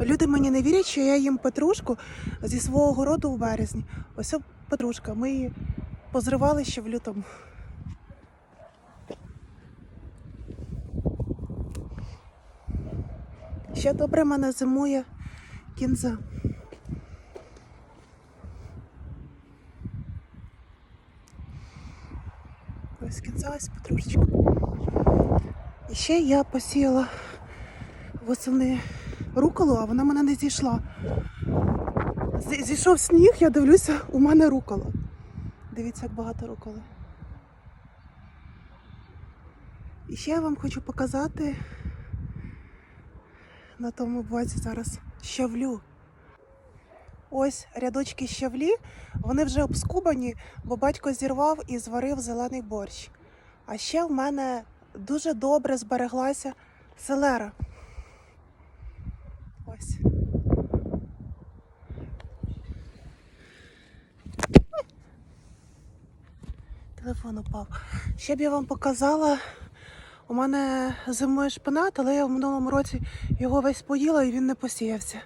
Люди мені не вірять, що я їм петрушку зі свого городу у березні. Ось о петрушка. Ми її позривали ще в лютому. Ще добре мене зимує кінза. Ось кінза, ось петрушечка. І ще я посіяла восени руколу, а вона мене не зійшла. Зійшов сніг, я дивлюся, у мене рукола. Дивіться, як багато руколи. І ще я вам хочу показати на тому боці зараз щавлю. Ось рядочки щавлі, вони вже обскубані, бо батько зірвав і зварив зелений борщ. А ще в мене дуже добре збереглася селера. Ось. Телефон упав. Ще б я вам показала. У мене зимує шпинат, але я в минулому році його весь поїла і він не посіявся.